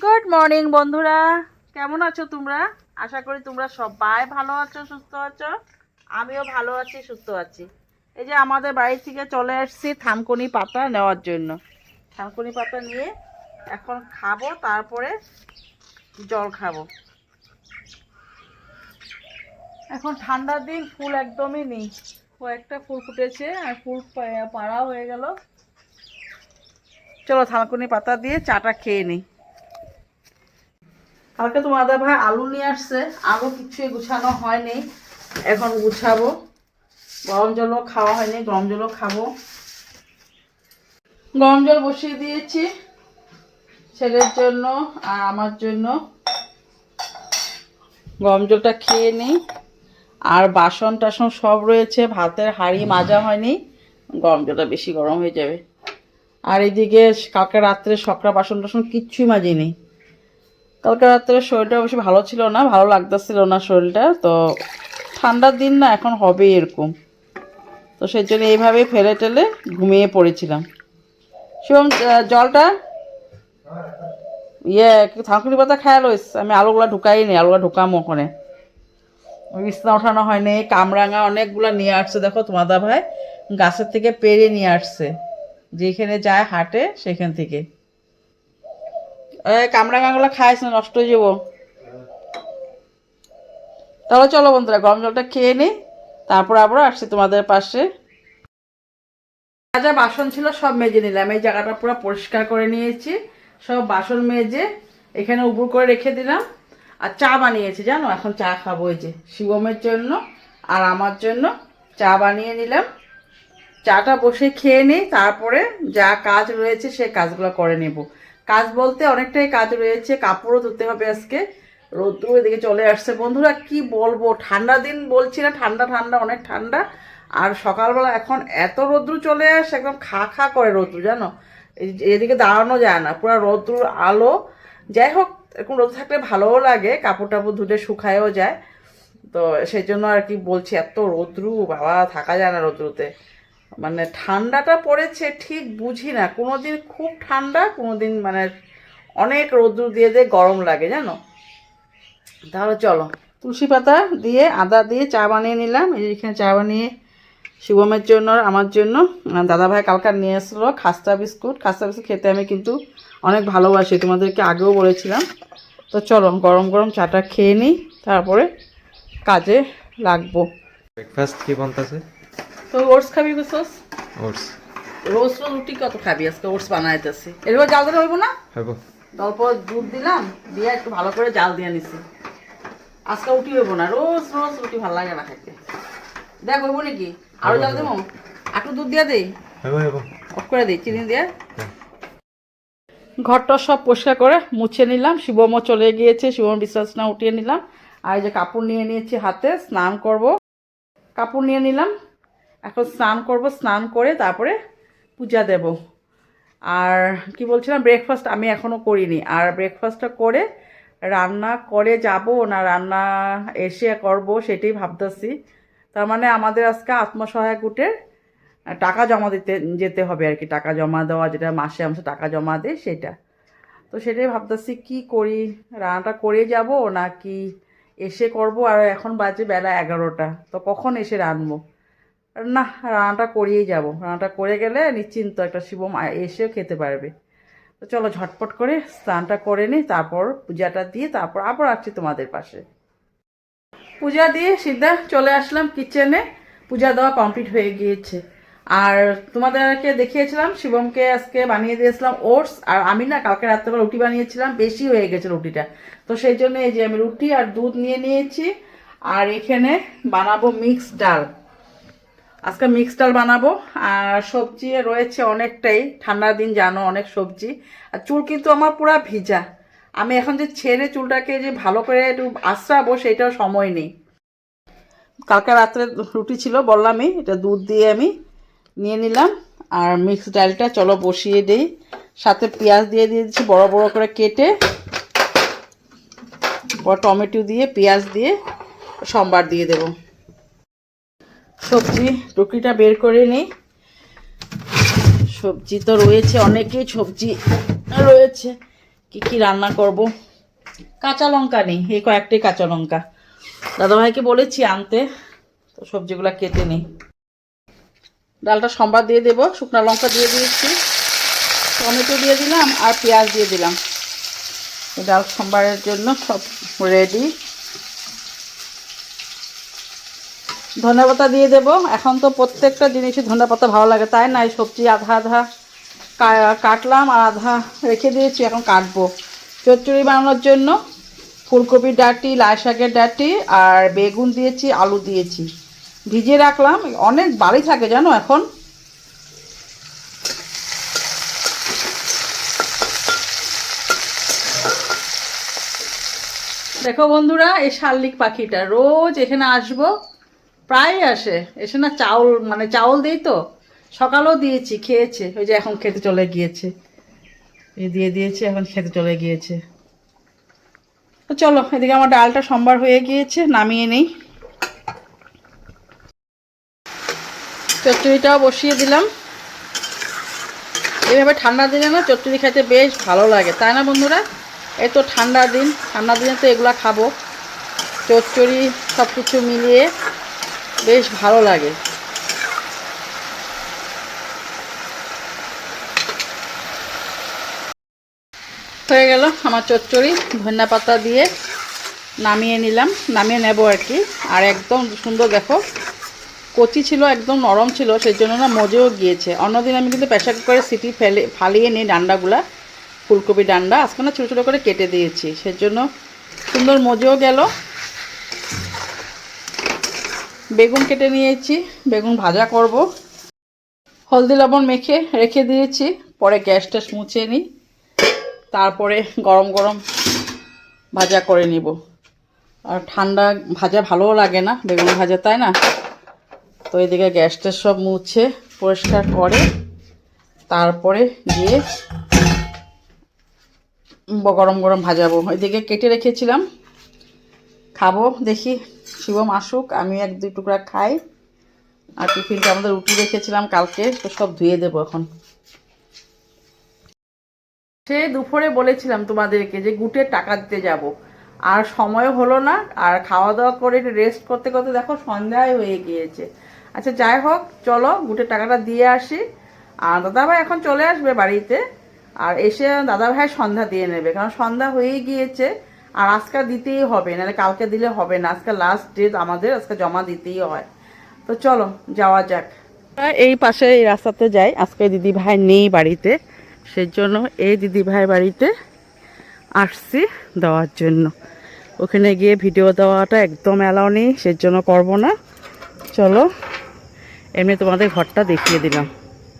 Good morning বন্ধুরা। কেমন আছো তোমরা? আশা করি তোমরা সবাই ভালো আছো, সুস্থ আছো। আমিও ভালো আছি, সুস্থ আছি। এই যে আমাদের বাড়ি থেকে চলে আসছি থানকুনি পাতা নেওয়ার জন্য। থানকুনি পাতা নিয়ে এখন খাব, তারপরে জল খাব। এখন ঠান্ডার দিন, ফুল একদমই নেই। কয়েকটা ফুল ফুটেছে, আর ফুল পাড়া হয়ে গেল। চলো থানকুনি পাতা দিয়ে চাটা খেয়ে নিই। কালকে তো মাদা ভাই আলু নিয়ে আসছে। আলু কিছুই গুছানো হয়নি। এখন গুছাবো। গরম জলও খাওয়া হয়নি, গরম জলও খাব। গরম জল বসিয়ে দিয়েছি ছেলের জন্য আর আমার জন্য। গরম জলটা খেয়ে নিই। আর বাসন টাসন সব রয়েছে, ভাতের হাঁড়ি মাজা হয়নি। গরম জলটা বেশি গরম হয়ে যাবে। আর এদিকে কালকে রাত্রে সকরা বাসন টাসন কিচ্ছুই মাজিনি। কালকে রাত্রে শরীরটা অবশ্য ভালো ছিল না, ভালো লাগতেছিল না শরীরটা, তো ঠান্ডার দিন না এখন হবে এরকম। তো সেই জন্য এইভাবেই ফেলে টেলে ঘুমিয়ে পড়েছিলাম। শিবম জলটা? ইয়ে থাকুনি পাতা খায় লইস আমি আলুগুলো ঢুকাই নি, আলুগুলো ঢুকামো ওখানে। বিছনা ওঠানো হয়নি, কামরাঙা অনেকগুলো নিয়ে আসছে, দেখো তোমাদা ভাই। গাছের থেকে পেরে নিয়ে আসছে। যেখানে যায় হাটে সেখান থেকে। এই কামরাঙাগুলো খাইস না নষ্ট হয়ে যাব। তাহলে চলো বন্ধুরা, গরম জলটা খেয়ে নিই তারপর আবার আসছি তোমাদের পাশে। যা বাসন ছিল সব মেজে নিলাম, এই জায়গাটা পুরো পরিষ্কার করে নিয়েছি। সব বাসন মেজে এখানে উপর করে রেখে দিলাম। আর চা বানিয়েছি, জানো, এখন চা খাব এই যে, শিবমের জন্য আর আমার জন্য। চা বানিয়ে নিলাম। চাটা বসে খেয়ে নিই, তারপরে যা কাজ রয়েছে সে কাজগুলো করে নেব। কাজ বলতে অনেকটাই কাজ রয়েছে, কাপড়ও ধুতে হবে আজকে। রৌদ্র এদিকে চলে আসছে। বন্ধুরা, কি বলব? ঠান্ডা দিন বলছি না, ঠান্ডা ঠান্ডা, অনেক ঠান্ডা। আর সকালবেলা এখন এত রৌদ্র চলে আসে, একদম খা খা করে রৌদ্র জানো? এদিকে দাঁড়ানো যায় না, পুরো রৌদ্রুর আলো। যাই হোক, এরকম রোদ থাকলে ভালোও লাগে কাপড় টাপড় ধুতে শুকায়ও যায়। তো সেই জন্য আর কি বলছি, এত রৌদ্রু, বাবা, থাকা যায় না রৌদ্রুতে। মানে ঠান্ডাটা পড়েছে ঠিক বুঝি না। কোনো দিন খুব ঠান্ডা কোনো দিন মানে অনেক রৌদ্র দিয়ে দিয়ে গরম লাগে, জানো? তাহলে চলো, তুলসী পাতা দিয়ে, আদা দিয়ে চা বানিয়ে নিলাম। এই যে এখানে চা বানিয়ে শুভমের জন্য আমার জন্য দাদাভাই কালকার নিয়ে এসেছিল খাস্তা বিস্কুট। খাস্তা বিস্কুট খেতে আমি কিন্তু অনেক ভালোবাসি, তোমাদেরকে আগেও বলেছিলাম। তো চলো, গরম গরম চাটা খেয়ে নিই, তারপরে কাজে লাগবো। ব্রেকফাস্ট কি বলতেছে? তো ওটস খাবি সোস ওটস। রোজ রোজ রুটি কত খাবি? আজকে ওটস বানাইতেছি। এরপর জাল দিলে হইব না? হইব। অল্প দুধ দিলাম দিয়ে একটু ভালো করে জাল দিয়ে নিছি। আজকে রুটি হইব না। রোজ রোজ রুটি ভালো লাগে না খাইতে দেখ হইব নাকি? আরও জাল দেবো? একটু দুধ দিয়ে দেই হইব হইব। অফ করে দিই চিনি দিয়ে। ঘরটা সব পরিষ্কার করে মুছে নিলাম। শিবমও চলে গিয়েছে শিবম বিশ্বাস না উঠিয়ে নিলাম। আর এই যে কাপড় নিয়ে নিয়েছি হাতে স্নান করব। কাপড় নিয়ে নিলাম। এখন স্নান করব, স্নান করে তারপরে পূজা দেব। আর কি বলছিলাম ব্রেকফাস্ট আমি এখনও করিনি। আর ব্রেকফাস্টটা করে রান্না করে যাব না, রান্না এসে করব সেটাই ভাবতেছি। তার মানে আমাদের আজকে আত্মসহায়ক গুটের টাকা জমা দিতে, যেতে হবে আর কি। টাকা জমা দেওয়া, যেটা মাসে মাসে টাকা জমা দেয় সেটা। তো সেটাই ভাবতেছি কি করি, রান্নাটা করে যাব না কি এসে করব? আর এখন বাজে বেলা এগারোটা। তো কখন এসে রানবো না, রান্নাটা করিয়েই যাব। রান্নাটা করে গেলে নিশ্চিন্ত একটা শিবম এসেও খেতে পারবে। তো চলো ঝটপট করে স্নানটা করে নিই তারপর পূজাটা দিয়ে তারপর আবার আসছি তোমাদের পাশে। পূজা দিয়ে সিদ্ধা চলে আসলাম কিচেনে পূজা দেওয়া কমপ্লিট হয়ে গিয়েছে। আর তোমাদেরকে দেখিয়েছিলাম, শিবমকে আজকে বানিয়ে দিয়েছিলাম ওটস। আর আমি না কালকে রাত্রেবেলা রুটি বানিয়েছিলাম, বেশি হয়ে গেছে রুটিটা। তো সেই জন্য এই যে আমি রুটি আর দুধ নিয়ে নিয়েছি। আর এখানে বানাবো মিক্স ডাল। আজকে মিক্স ডাল বানাবো। আর সবজি রয়েছে অনেকটাই। ঠান্ডার দিন, জানো, অনেক সবজি। আর চুল কিন্তু আমার পুরা ভিজা। আমি এখন যে ছেড়ে চুলটাকে যে ভালো করে একটু আশ্রাবো সেটাও সময় নেই। কালকে রাত্রে রুটি ছিল, বললামই, এটা দুধ দিয়ে আমি নিয়ে নিলাম। আর মিক্স ডালটা চলো বসিয়ে দিই। সাথে পেঁয়াজ দিয়ে দিয়ে দিচ্ছি বড় বড় করে কেটে। টমেটো দিয়ে, পেঁয়াজ দিয়ে, সম্বার দিয়ে দেব। সবজি, টুকরিটা বের করে নিই। সবজি তো রয়েছে, অনেকেই সবজি রয়েছে। কি কি রান্না করব? কাঁচা লঙ্কা নেই, এই কয়েকটি কাঁচা লঙ্কা। দাদাভাইকে বলেছি আনতে, তো সবজিগুলো কেটে নিই। ডালটা সম্বার দিয়ে দেবো, শুকনো লঙ্কা দিয়ে দিয়েছি। টমেটো দিয়ে দিলাম আর পেঁয়াজ দিয়ে দিলাম। ডাল সম্বারের জন্য সব রেডি ধনে পাতা দিয়ে দেবো। এখন তো প্রত্যেকটা জিনিসই ধনে পাতা ভালো লাগে। তাই না? এই সবজি আধা আধা কাটলাম আর আধা রেখে দিয়েছি, এখন কাটবো। চচ্চড়ি বানানোর জন্য ফুলকপির ডাঁটি লাই শাকের ডাঁটি আর বেগুন দিয়েছি, আলু দিয়েছি। ভিজিয়ে রাখলাম। অনেক বাড়ি থাকে জানো এখন। দেখো বন্ধুরা, এই শালিক পাখিটা। রোজ এখানে আসব। প্রায় আসে। এসে না চাউল মানে চাউল দিই তো। সকালেও দিয়েছি, খেয়েছে। ওই যে এখন খেতে চলে গিয়েছে। এই দিয়ে দিয়েছে, এখন খেতে চলে গিয়েছে। তো চলো, এদিকে আমার ডালটা সম্বার হয়ে গিয়েছে, নামিয়ে নেই। চচ্চড়িটাও বসিয়ে দিলাম। এইভাবে ঠান্ডা দিনে না চচ্চড়ি খেতে বেশ ভালো লাগে। তাই না বন্ধুরা? এই তো ঠান্ডা দিন। ঠান্ডা দিনে তো এগুলা খাব। চচ্চড়ি সব কিছু মিলিয়ে বেশ ভালো লাগে। হয়ে গেল আমার চচ্চড়ি, ধনিয়া পাতা দিয়ে নামিয়ে নিলাম, নামিয়ে নেব আর কি। আর একদম সুন্দর দেখো, কচি ছিল, একদম নরম ছিল সেই জন্য না মজেও গিয়েছে। অন্যদিন আমি কিন্তু প্রেশার কুকারে সিটি ফেলে, ফালিয়ে নিই ডান্ডাগুলা, ফুলকপি ডান্ডা। আজকে না ছোটো ছোটো করে কেটে দিয়েছি, সেজন্য সুন্দর মজেও গেল। বেগুন কেটে নিয়েছি, বেগুন ভাজা করব। হলদি লবণ মেখে রেখে দিয়েছি, পরে গ্যাস ট্যাস মুছে নিই, তারপরে গরম গরম ভাজা করে নিব। আর ঠান্ডা ভাজা ভালোও লাগে না, বেগুন ভাজা, তাই না? তো এদিকে গ্যাস ট্যাস সব মুছে পরিষ্কার করে, তারপরে গিয়ে গরম গরম ভাজাবো। এদিকে কেটে রেখেছিলাম। খাব দেখি। শিবম আসুক আমি এক দুই টুকরা খাই। আর টিফিনটা আমাদের রুটি রেখেছিলাম কালকে, তো সব ধুয়ে দেবো এখন। সে দুপুরে বলেছিলাম তোমাদেরকে যে গুটের টাকা দিতে যাব। আর সময় হলো না, আর খাওয়া দাওয়া করে রেস্ট করতে করতে দেখো সন্ধ্যায় হয়ে গিয়েছে। আচ্ছা যাই হোক, চলো গুটের টাকাটা দিয়ে আসি। আর দাদাভাই এখন চলে আসবে বাড়িতে, আর এসে দাদাভাই সন্ধ্যা দিয়ে নেবে, কারণ সন্ধ্যা হয়ে গিয়েছে। আর আজকে দিতেই হবে, নাহলে কালকে দিলে হবে না। আজকে লাস্ট ডেট আমাদের, আজকে জমা দিতেই হয়। তো চলো, যাওয়া যাক। এই পাশে এই রাস্তাতে যাই। আজকে দিদি ভাই নেই বাড়িতে, সেজন্য এই দিদি ভাই বাড়িতে আসছি দেওয়ার জন্য। ওখানে গিয়ে ভিডিও দেওয়াটা একদম অ্যালাউ নেই, সেজন্য করব না। চলো, এমনি তোমাদের ঘরটা দেখিয়ে দিলাম।